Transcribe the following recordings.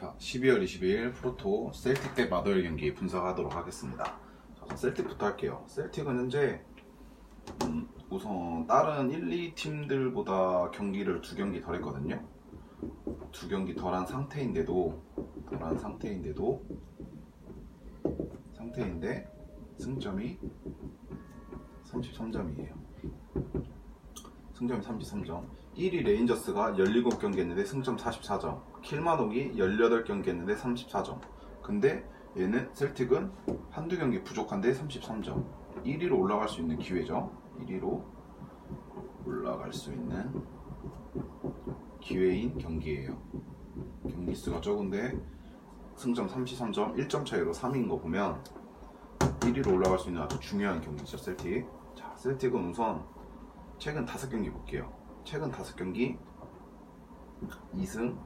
자, 12월 22일 프로토 셀틱 대 마더일 경기 분석하도록 하겠습니다. 자, 셀틱부터 할게요. 셀틱은 현재 음, 우선 다른 1, 2 팀들보다 경기를 두 경기 덜 했거든요. 두 경기 덜한 상태인데도 덜한 상태인데도 상태인데 승점이 33점이에요. 승점이 33점. 1위 레인저스가 17경기 했는데 승점 44점. 킬마독이 18경기 했는데 34점. 근데 얘는 셀틱은 한두 경기 부족한데 33점. 1위로 올라갈 수 있는 기회죠. 1위로 올라갈 수 있는 기회인 경기예요. 경기 수가 적은데 승점 33점, 1점 차이로 3위인 거 보면 1위로 올라갈 수 있는 아주 중요한 경기죠, 셀틱. 자, 셀틱은 우선 최근 5경기 볼게요. 최근 5경기 2승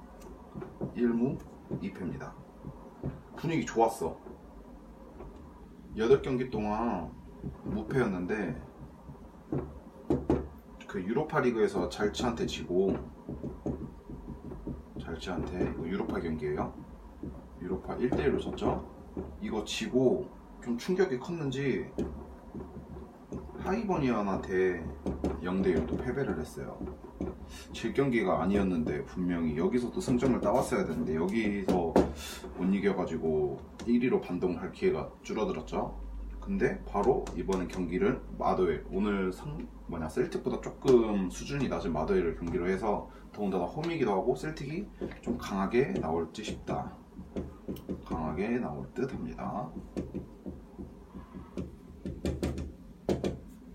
1무 2패입니다. 분위기 좋았어. 8경기 동안 무패였는데 그 유로파 리그에서 잘치한테 지고 잘치한테 유로파 경기예요. 유로파 1대1로 졌죠. 이거 지고 좀 충격이 컸는지 하이버니언한테 0대1로 패배를 했어요. 질 경기가 아니었는데 분명히 여기서도 승점을 따왔어야 되는데 여기서 못 이겨가지고 1위로 반동할 기회가 줄어들었죠. 근데 바로 이번에 경기를 마더웰 오늘 상 뭐냐 셀틱보다 조금 수준이 낮은 마더웰을 경기로 해서 더군다나 홈이기도 하고 셀틱이 좀 강하게 나올지 싶다. 강하게 나올 듯합니다.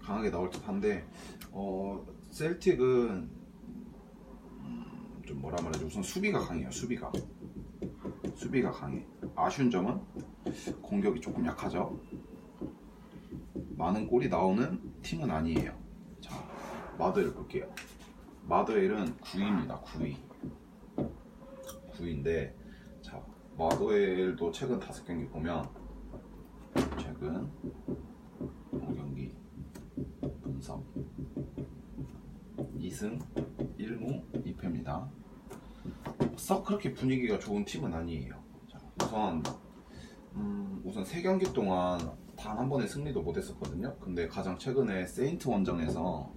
강하게 나올 듯한데 어 셀틱은 음, 좀 뭐라 말하지? 우선 수비가 강해요 수비가. 수비가 강해. 아쉬운 점은 공격이 조금 약하죠? 많은 골이 나오는 팀은 아니에요. 자 마더엘 볼게요. 마더엘은 9위입니다 9위. 9위인데 자 마더엘도 최근 5경기 보면 최근 5경기 분석 2승 1무 2패입니다. 썩 그렇게 분위기가 좋은 팀은 아니에요. 자, 우선 음, 우선 세 경기 동안 단 한 번의 승리도 못했었거든요. 근데 가장 최근에 세인트 원정에서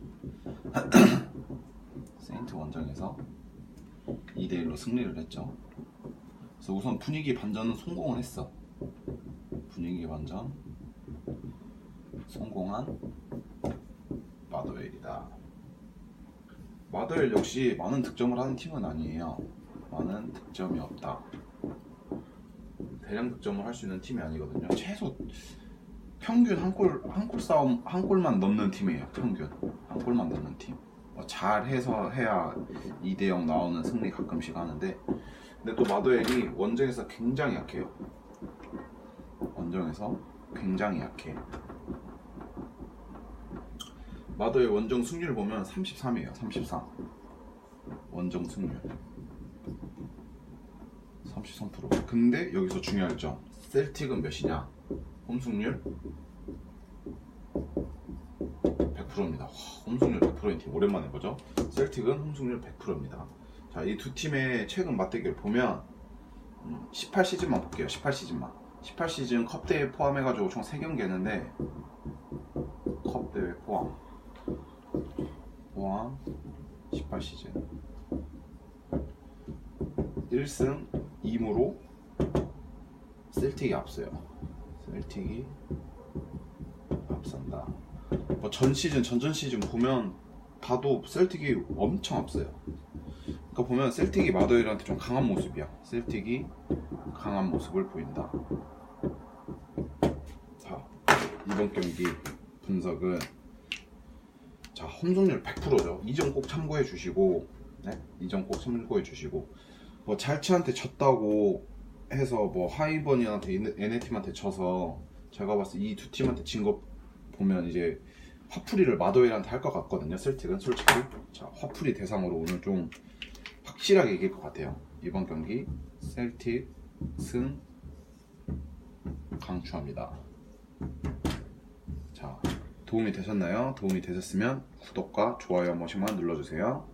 세인트 원정에서 2대 1로 승리를 했죠. 그래서 우선 분위기 반전은 성공을 했어. 분위기 반전 성공한 마더웰이다. 마더웰 역시 많은 득점을 하는 팀은 아니에요. 많은 득점이 없다. 대량 득점을 할 수 있는 팀이 아니거든요. 최소 평균 한 골 한 골 싸움 한 골만 넣는 팀이에요. 평균 한 골만 넣는 팀. 뭐 잘해서 해야 2대 0 나오는 승리 가끔씩 하는데 근데 또 마더웰이 원정에서 굉장히 약해요. 원정에서 굉장히 약해. 마더의 원정 승률 보면 33이에요. 33. 원정 승률. 33%. 근데 여기서 중요할 점. 셀틱은 몇이냐? 홈 승률 100%입니다. 와, 홈 승률 100%인 팀 오랜만에 보죠. 셀틱은 홈 승률 100%입니다. 자, 이 두 팀의 최근 맞대결 보면 18 시즌만 볼게요. 18 시즌만. 18 시즌 컵 대회 포함해가지고 총 3경기 했는데 컵 대회 포함 포함 18시즌. 1승 2무로 셀틱이 앞서요. 셀틱이 앞선다. 뭐 전 시즌 전전 시즌 보면 봐도 셀틱이 엄청 앞서요. 그러니까 보면 셀틱이 마더일한테 좀 강한 모습이야. 셀틱이 강한 모습을 보인다. 자 이번 경기 분석은 자, 홈승률 100%죠. 이 점 꼭 참고해 주시고, 네? 이 점 꼭 참고해 주시고, 뭐, 잘치한테 졌다고 해서, 뭐, 하이버니한테, NA팀한테 져서, 제가 봤을 때 이 두 팀한테 진 거 보면 이제, 화풀이를 마도일한테 할 것 같거든요, 셀틱은 솔직히. 자, 화풀이 대상으로 오늘 좀 확실하게 이길 것 같아요. 이번 경기, 셀틱 승 강추합니다. 자, 도움이 되셨나요? 도움이 되셨으면 구독과 좋아요 한 번씩만 눌러주세요.